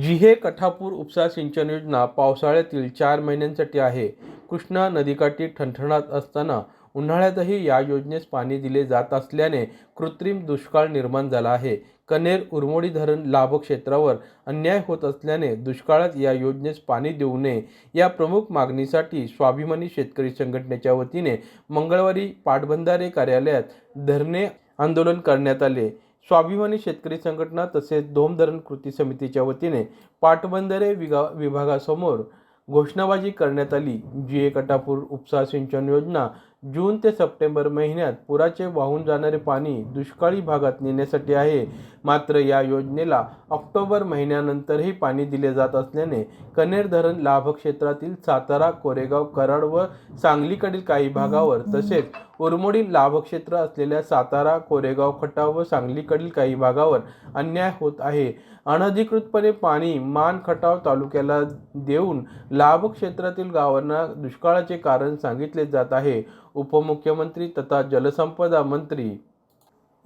जिहे कठापूर उपसा सिंचन योजना पावसाळ्यातील चार महिन्यांसाठी आहे. कृष्णा नदीकाठी ठणठणात असताना उन्हाळ्यातही या योजनेस पाणी दिले जात असल्याने कृत्रिम दुष्काळ निर्माण झाला आहे. कनेर उरमोडी धरण लाभ क्षेत्रावर अन्याय होत असल्याने दुष्काळात या योजनेस पाणी देऊ नये या प्रमुख मागणीसाठी स्वाभिमानी शेतकरी संघटनेच्या वतीने मंगळवारी पाटबंधारे कार्यालयात धरणे आंदोलन करण्यात आले. स्वाभिमानी शेतकरी संघटना तसेच धोमधरण कृती समितीच्या वतीने पाटबंधारे विगा विभागासमोर घोषणाबाजी करण्यात आली. जी ए कटापूर उपसा सिंचन योजना जून ते सप्टेंबर महिन्यात पुराचे वाहून जाणारे पाणी दुष्काळी भागात नेण्यासाठी आहे. मात्र या योजनेला ऑक्टोबर महिन्यानंतरही पाणी दिले जात असल्याने कनेर धरण लाभ क्षेत्रातील सातारा कोरेगाव कराड व सांगलीकडील काही भागावर तसेच उरमोडी लाभक्षेत्र असलेल्या सातारा कोरेगाव खटाव व सांगलीकडील काही भागावर अन्याय होत आहे. अनधिकृतपणे पाणी मान खटाव तालुक्याला देऊन लाभ क्षेत्रातील गावांना दुष्काळाचे कारण सांगितले जात आहे. उपमुख्यमंत्री तथा जलसंपदा मंत्री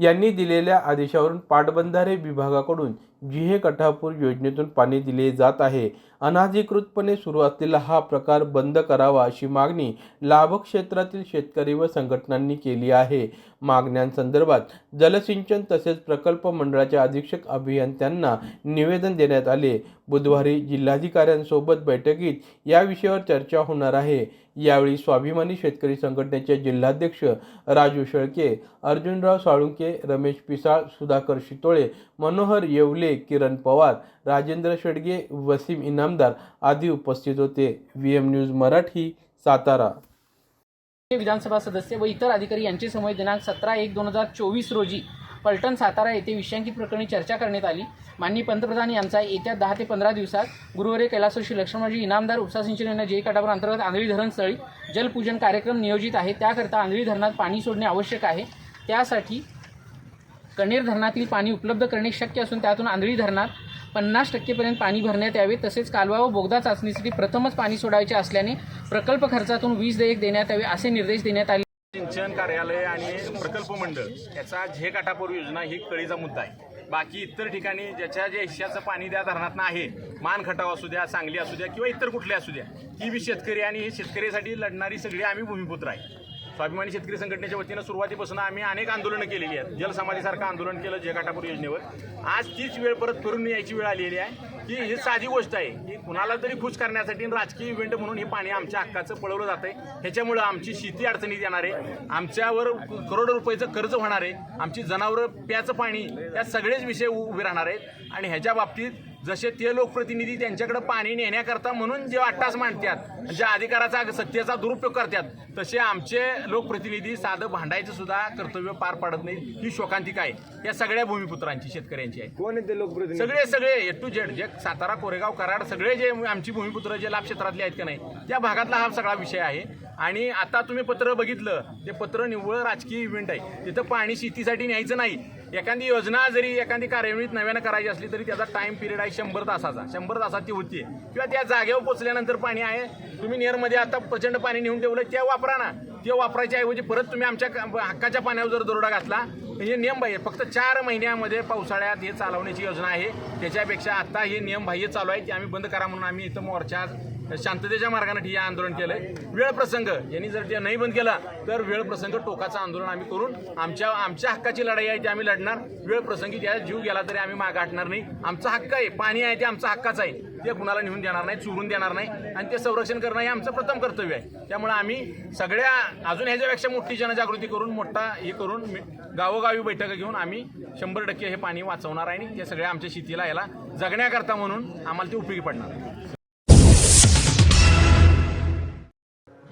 यांनी दिलेल्या आदेशावरून पाटबंधारे विभागाकडून जिहे कठापूर योजनेतून पाणी दिले जात आहे. अनाधिकृतपणे सुरू असलेला हा प्रकार बंद करावा अशी मागणी लाभ क्षेत्रातील शेतकरी व संघटनांनी केली आहे. मागण्यांसंदर्भात जलसिंचन तसेच प्रकल्प मंडळाच्या अधीक्षक अभियंत्यांना निवेदन देण्यात आले. बुधवारी जिल्हाधिकाऱ्यांसोबत बैठकीत या विषयावर चर्चा होणार आहे. यावेळी स्वाभिमानी शेतकरी संघटनेचे जिल्हाध्यक्ष राजू शेळके अर्जुनराव साळुंके रमेश पिसाळ सुधाकर शितोळे मनोहर येवले किरण पवार राजेंद्र शेडगे वसीम इनामदार आदी उपस्थित होते. V M news Marathi Satara. विधानसभा सदस्य व इतर अधिकारी यांची समोर दिनांक सतरा एक दोन हजार चोवीस रोजी पलटण सातारा येथे विषयांकित प्रकरणी चर्चा करण्यात आली. माननीय पंतप्रधान यांचा येत्या दहा ते पंधरा दिवसात गुरुवारी कैलासोशी लक्ष्मणजी इनामदार उपसा सिंचन योजना जे काटापूर अंतर्गत आंधळी धरणस्थळी जलपूजन कार्यक्रम नियोजित आहे. त्याकरता आंधळी धरणात पाणी सोडणे आवश्यक आहे. त्यासाठी कणेर धरणातील पाणी उपलब्ध करणे शक्य असून त्यातून आंधळी धरणात पन्नास टक्केपर्यंत पाणी भरण्यात यावे. तसेच कालवा व बोगदा चाचणीसाठी प्रथमच पाणी सोडायचे असल्याने प्रकल्प खर्चातून वीज देयक देण्यात यावे असे निर्देश देण्यात आले. सिंचन कार्यालय आणि प्रकल्प मंडळ याचा झे काटापूर योजना ही कळीचा मुद्दा आहे. बाकी इतर ठिकाणी ज्याच्या जे हिश्श्याचं पाणी त्या धरणातनं आहे मान खटाव असू द्या सांगली असू द्या किंवा इतर कुठले असू द्या ही बी शेतकरी आणि हे शेतकऱ्यासाठी लढणारी सगळी आम्ही भूमिपुत्र आहे. स्वाभिमानी शेतकरी संघटनेच्या वतीनं सुरुवातीपासून आम्ही अनेक आंदोलनं केलेली आहेत. जलसमाधीसारखं आंदोलन केलं जे योजनेवर. आज तीच वेळ परत फिरून यायची वेळ आलेली आहे की ही साधी गोष्ट आहे की कुणाला तरी खुश करण्यासाठी राजकीय इव्हेंट म्हणून हे पाणी आमच्या हक्काचं पळवलं जात आहे. ह्याच्यामुळं आमची शेती अडचणीत येणार आहे. आमच्यावर करोडो रुपयाचं कर्ज होणार आहे. आमची जनावरं प्याचं पाणी या सगळेच विषय उभे राहणार आहेत. आणि ह्याच्या बाबतीत जसे ते लोकप्रतिनिधी त्यांच्याकडे पाणी नेण्याकरता म्हणून जे अट्टास मांडतात ज्या अधिकाराचा सत्तेचा दुरुपयोग करतात तसे आमचे लोकप्रतिनिधी साधं भांडायचं सुद्धा कर्तव्य पार पाडत नाही ही शोकांतिका आहे. या सगळ्या भूमिपुत्रांची शेतकऱ्यांची आहे. कोण ते लोकप्रतिनिधी? सगळे सगळे ए टू झेड जे सातारा कोरेगाव कराड सगळे जे आमची भूमिपुत्र जे लाभ क्षेत्रातले आहेत का नाही त्या भागातला हा सगळा विषय आहे. आणि आता तुम्ही पत्र बघितलं ते पत्र निव्वळ राजकीय इव्हेंट आहे. तिथं पाणी शेतीसाठी न्यायचं नाही. एखादी योजना जरी एखादी कार्यान्वित नव्यानं करायची असली तरी त्याचा टाईम पिरियड आहे शंभर तासाचा. शंभर तासात ती होती. किंवा त्या जागेवर पोचल्यानंतर पाणी आहे. तुम्ही नियरमध्ये आता प्रचंड पाणी नेऊन ठेवलं ते वापरा ना. ते वापरायच्या ऐवजी परत तुम्ही आमच्या हक्काच्या पाण्यावर जर दरोडा घातला हे नियमबाह्य बाह्य. फक्त चार महिन्यामध्ये पावसाळ्यात हे चालवण्याची योजना आहे. त्याच्यापेक्षा आता हे नियमबाह्य चालू आहे ते आम्ही बंद करा म्हणून आम्ही इथं मोर्चा शांततेच्या मार्गाने ठिय्या आंदोलन केलंय. वेळ प्रसंग यांनी जर ते नाही बंद केला तर वेळ प्रसंग टोकाचं आंदोलन आम्ही करून आमच्या आमच्या हक्काची लढाई आहे ती आम्ही लढणार. वेळ प्रसंगी त्या जीव गेला तरी आम्ही माग हटणार नाही. आमचा हक्क आहे पाणी आहे ते आमचा हक्काच आहे. ते कुणाला नेऊन देणार नाही चुरून देणार नाही. आणि ते संरक्षण करणं हे आमचं प्रथम कर्तव्य आहे. त्यामुळे आम्ही सगळ्या अजून ह्याच्यापेक्षा मोठी जनजागृती करून मोठा हे करून गावोगावी बैठका घेऊन आम्ही शंभर टक्के हे पाणी वाचवणार आहे आणि ते सगळ्या आमच्या शेतीला याला जगण्याकरता म्हणून आम्हाला ते उपयोगी पडणार आहे.